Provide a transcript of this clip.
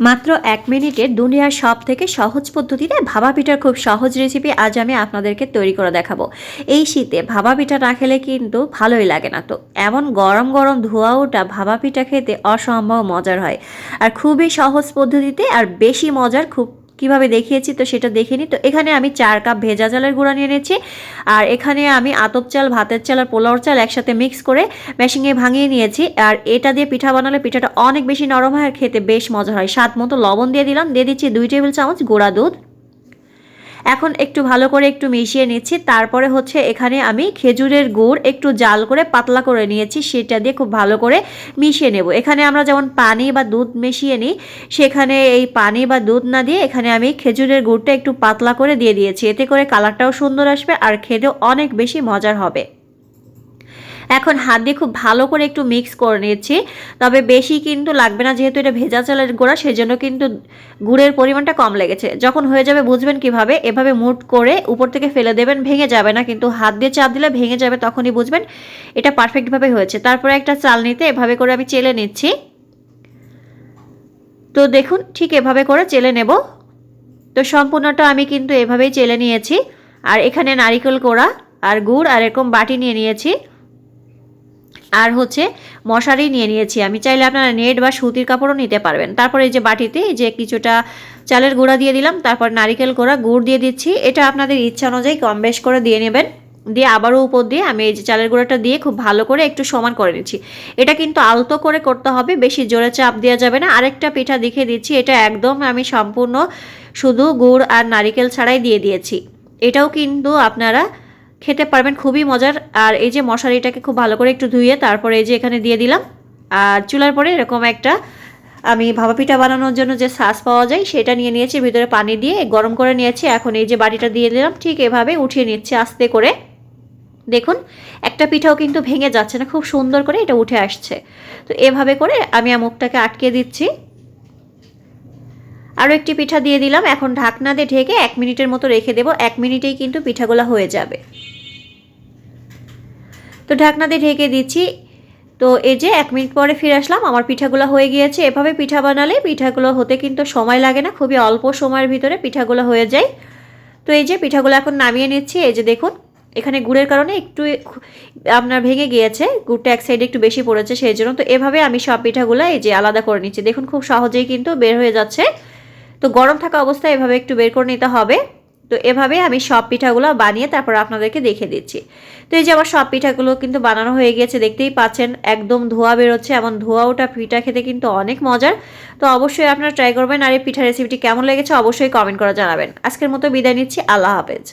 মাত্র এক মিনিটে দুনিয়ার সব থেকে সহজ পদ্ধতিতে ভাবা পিঠার খুব সহজ রেসিপি আজ আমি আপনাদেরকে তৈরি করে দেখাবো। এই শীতে ভাবা পিঠা না খেলে কিন্তু ভালোই লাগে না তো। এমন গরম গরম ধোয়া ওটা ভাবা পিঠা খেতে অসম্ভব মজার হয়। আর খুবই সহজ পদ্ধতিতে আর বেশি মজার খুব কীভাবে দেখিয়েছি তো সেটা দেখে তো এখানে আমি চার কাপ ভেজা চালের গুঁড়া নিয়ে নিয়েছি। আর এখানে আমি আতপ চাল, ভাতের চাল আর পোলাওর চাল একসাথে মিক্স করে মেশিংয়ে ভাঙিয়ে নিয়েছি। আর এটা দিয়ে পিঠা বানালে পিঠাটা অনেক বেশি নরম হয় আর খেতে বেশ মজা হয়। স্বাদ মতো লবণ দিয়ে দিলাম। দিয়ে দিচ্ছি দুই টেবিল চামচ গুঁড়া দুধ। এখন একটু ভালো করে একটু মিশিয়ে নিচ্ছি। তারপরে হচ্ছে এখানে আমি খেজুরের গুড় একটু জাল করে পাতলা করে নিয়েছি। সেটা দিয়ে খুব ভালো করে মিশিয়ে নেব। এখানে আমরা যেমন পানি বা দুধ মিশিয়ে নিই, সেখানে এই পানি বা দুধ না দিয়ে এখানে আমি খেজুরের গুড়টা একটু পাতলা করে দিয়ে দিয়েছি। এতে করে কালারটাও সুন্দর আসবে আর খেতেও অনেক বেশি মজার হবে। এখন হাত দিয়ে খুব ভালো করে একটু মিক্স করে নিচ্ছি তবে বেশি কিন্তু লাগবে না, যেহেতু এটা ভেজা চালের গোড়া, সেজন্য কিন্তু গুড়ের পরিমাণটা কম লেগেছে। যখন হয়ে যাবে বুঝবেন কীভাবে, এভাবে মুট করে উপর থেকে ফেলে দেবেন, ভেঙে যাবে না, কিন্তু হাত দিয়ে চাপ দিলে ভেঙে যাবে তখনই বুঝবেন এটা পারফেক্টভাবে হয়েছে। তারপরে একটা চাল নিতে এভাবে করে আমি চেলে নিচ্ছি। তো দেখুন, ঠিক এভাবে করে চেলে নেব। তো সম্পূর্ণটা আমি কিন্তু এভাবেই চেলে নিয়েছি। আর এখানে নারিকেল কোড়া আর গুড় আর এরকম বাটি নিয়ে নিয়েছি। আর হচ্ছে মশারি নিয়ে নিয়েছি। আমি চাইলে আপনারা নেট বা সুতির কাপড়ও নিতে পারবেন। তারপরে এই যে বাটিতে যে কিছুটা চালের গুঁড়া দিয়ে দিলাম, তারপর নারিকেল কোড়া গুড় দিয়ে দিচ্ছি। এটা আপনাদের ইচ্ছা অনুযায়ী কম বেশ করে দিয়ে নেবেন। দিয়ে আবারও উপর দিয়ে আমি এই যে চালের গুঁড়াটা দিয়ে খুব ভালো করে একটু সমান করে নিচ্ছি। এটা কিন্তু আলতো করে করতে হবে, বেশি জোরে চাপ দেওয়া যাবে না। আরেকটা পিঠা দেখিয়ে দিচ্ছি, এটা একদম আমি সম্পূর্ণ শুধু গুড় আর নারিকেল ছাড়াই দিয়ে দিয়েছি। এটাও কিন্তু আপনারা খেতে পারবেন, খুবই মজার। আর এই যে মশারিটাকে খুব ভালো করে একটু ধুয়ে তারপরে এই যে এখানে দিয়ে দিলাম। আর চুলার পরে এরকম একটা আমি ভাপা পিঠা বানানোর জন্য যে সাস পাওয়া যায়, সেটা নিয়ে নিয়েছি, ভিতরে পানি দিয়ে গরম করে নিয়েছি। এখন এই যে বাটিটা দিয়ে দিলাম, ঠিক এভাবে উঠিয়ে নিচ্ছে আস্তে করে। দেখুন, একটা পিঠাও কিন্তু ভেঙে যাচ্ছে না, খুব সুন্দর করে এটা উঠে আসছে। তো এভাবে করে আমি মুখটাকে আটকে দিচ্ছি। আরও একটি পিঠা দিয়ে দিলাম। এখন ঢাকনা দিয়ে ঢেকে এক মিনিটের মতো রেখে দেবো। এক মিনিটেই কিন্তু পিঠাগুলো হয়ে যাবে। তো ঢাকনা দিয়ে ঢেকে দিচ্ছি। তো এই যে এক মিনিট পরে ফিরে আসলাম, আমার পিঠাগুলো হয়ে গিয়েছে। এভাবে পিঠা বানালে পিঠাগুলো হতে কিন্তু সময় লাগে না, খুবই অল্প সময়ের ভিতরে পিঠাগুলো হয়ে যায়। তো এই যে পিঠাগুলো এখন নামিয়ে নিচ্ছি, এই যে দেখুন, এখানে গুড়ের কারণে একটু আপনার ভেঙে গিয়েছে, গুড়টা এক সাইডে একটু বেশি পড়েছে সেই জন্য। তো এভাবে আমি সব পিঠাগুলো এই যে আলাদা করে নিচ্ছি। দেখুন খুব সহজেই কিন্তু বের হয়ে যাচ্ছে। তো গরম থাকা অবস্থায় এভাবে একটু বের করে নিতে হবে। তো এভাবে আমি সব পিঠাগুলো বানিয়ে তারপর আপনাদেরকে দেখে দিচ্ছি। তো এই যে আমার সব পিঠাগুলো কিন্তু বানানো হয়ে গিয়েছে, দেখতেই পাচ্ছেন, একদম ধোয়া বেরোচ্ছে, এমন ধোয়া ওটা পিঠা খেতে কিন্তু অনেক মজার। তো অবশ্যই আপনারা ট্রাই করবেন আর এই পিঠা রেসিপিটি কেমন লেগেছে অবশ্যই কমেন্ট করে জানাবেন। আজকের মতো বিদায় নিচ্ছি, আল্লাহ হাফেজ।